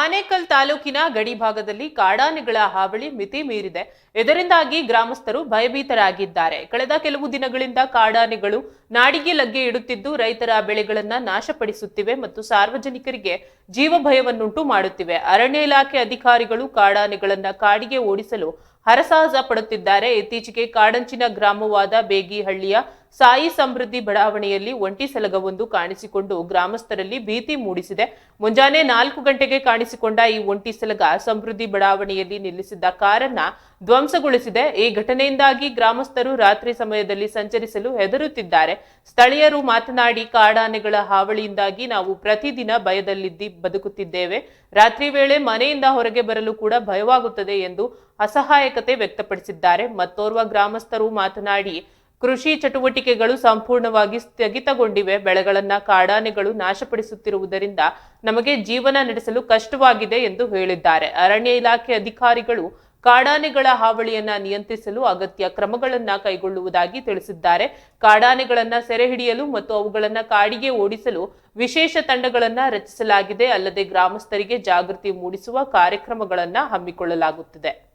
ಆನೇಕಲ್ ತಾಲೂಕಿನ ಗಡಿ ಭಾಗದಲ್ಲಿ ಕಾಡಾನೆಗಳ ಹಾವಳಿ ಮಿತಿ ಮೀರಿದೆ. ಇದರಿಂದಾಗಿ ಗ್ರಾಮಸ್ಥರು ಭಯಭೀತರಾಗಿದ್ದಾರೆ. ಕಳೆದ ಕೆಲವು ದಿನಗಳಿಂದ ಕಾಡಾನೆಗಳು ನಾಡಿಗೆ ಲಗ್ಗೆ ಇಡುತ್ತಿದ್ದು, ರೈತರ ಬೆಳೆಗಳನ್ನ ನಾಶಪಡಿಸುತ್ತಿವೆ ಮತ್ತು ಸಾರ್ವಜನಿಕರಿಗೆ ಜೀವ ಭಯವನ್ನುಂಟು ಮಾಡುತ್ತಿವೆ. ಅರಣ್ಯ ಇಲಾಖೆ ಅಧಿಕಾರಿಗಳು ಕಾಡಾನೆಗಳನ್ನ ಕಾಡಿಗೆ ಓಡಿಸಲು ಹರಸಾಹಸ ಪಡುತ್ತಿದ್ದಾರೆ. ಇತ್ತೀಚೆಗೆ ಕಾಡಂಚಿನ ಗ್ರಾಮವಾದ ಬೇಗಿಹಳ್ಳಿಯ ಸಾಯಿ ಸಮೃದ್ಧಿ ಬಡಾವಣೆಯಲ್ಲಿ ಒಂಟಿ ಸಲಗವೊಂದು ಕಾಣಿಸಿಕೊಂಡು ಗ್ರಾಮಸ್ಥರಲ್ಲಿ ಭೀತಿ ಮೂಡಿಸಿದೆ. ಮುಂಜಾನೆ ನಾಲ್ಕು ಗಂಟೆಗೆ ಕಾಣಿಸಿಕೊಂಡ ಈ ಒಂಟಿ ಸಲಗ ಸಮೃದ್ಧಿ ಬಡಾವಣೆಯಲ್ಲಿ ನಿಲ್ಲಿಸಿದ್ದ ಕಾರನ್ನ ಧ್ವಂಸಗೊಳಿಸಿದೆ. ಈ ಘಟನೆಯಿಂದಾಗಿ ಗ್ರಾಮಸ್ಥರು ರಾತ್ರಿ ಸಮಯದಲ್ಲಿ ಸಂಚರಿಸಲು ಹೆದರುತ್ತಿದ್ದಾರೆ. ಸ್ಥಳೀಯರು ಮಾತನಾಡಿ, ಕಾಡಾನೆಗಳ ಹಾವಳಿಯಿಂದಾಗಿ ನಾವು ಪ್ರತಿದಿನ ಭಯದಲ್ಲಿದ್ದಿ ಬದುಕುತ್ತಿದ್ದೇವೆ. ರಾತ್ರಿ ವೇಳೆ ಮನೆಯಿಂದ ಹೊರಗೆ ಬರಲು ಕೂಡ ಭಯವಾಗುತ್ತದೆ ಎಂದು ಅಸಹಾಯಕತೆ ವ್ಯಕ್ತಪಡಿಸಿದ್ದಾರೆ. ಮತ್ತೋರ್ವ ಗ್ರಾಮಸ್ಥರು ಮಾತನಾಡಿ ಕೃಷಿ ಚಟುವಟಿಕೆಗಳು ಸಂಪೂರ್ಣವಾಗಿ ಸ್ಥಗಿತಗೊಂಡಿವೆ. ಬೆಳೆಗಳನ್ನ, ಕಾಡಾನೆಗಳು ನಾಶಪಡಿಸುತ್ತಿರುವುದರಿಂದ ನಮಗೆ ಜೀವನ ನಡೆಸಲು ಕಷ್ಟವಾಗಿದೆ ಎಂದು ಹೇಳಿದ್ದಾರೆ. ಅರಣ್ಯ ಇಲಾಖೆ ಅಧಿಕಾರಿಗಳು ಕಾಡಾನೆಗಳ ಹಾವಳಿಯನ್ನ ನಿಯಂತ್ರಿಸಲು ಅಗತ್ಯ ಕ್ರಮಗಳನ್ನ ಕೈಗೊಳ್ಳುವುದಾಗಿ ತಿಳಿಸಿದ್ದಾರೆ. ಕಾಡಾನೆಗಳನ್ನ ಸೆರೆ ಹಿಡಿಯಲು ಮತ್ತು ಅವುಗಳನ್ನ ಕಾಡಿಗೆ ಓಡಿಸಲು ವಿಶೇಷ ತಂಡಗಳನ್ನ ರಚಿಸಲಾಗಿದೆ. ಅಲ್ಲದೆ ಗ್ರಾಮಸ್ಥರಿಗೆ ಜಾಗೃತಿ ಮೂಡಿಸುವ ಕಾರ್ಯಕ್ರಮಗಳನ್ನ ಹಮ್ಮಿಕೊಳ್ಳಲಾಗುತ್ತಿದೆ.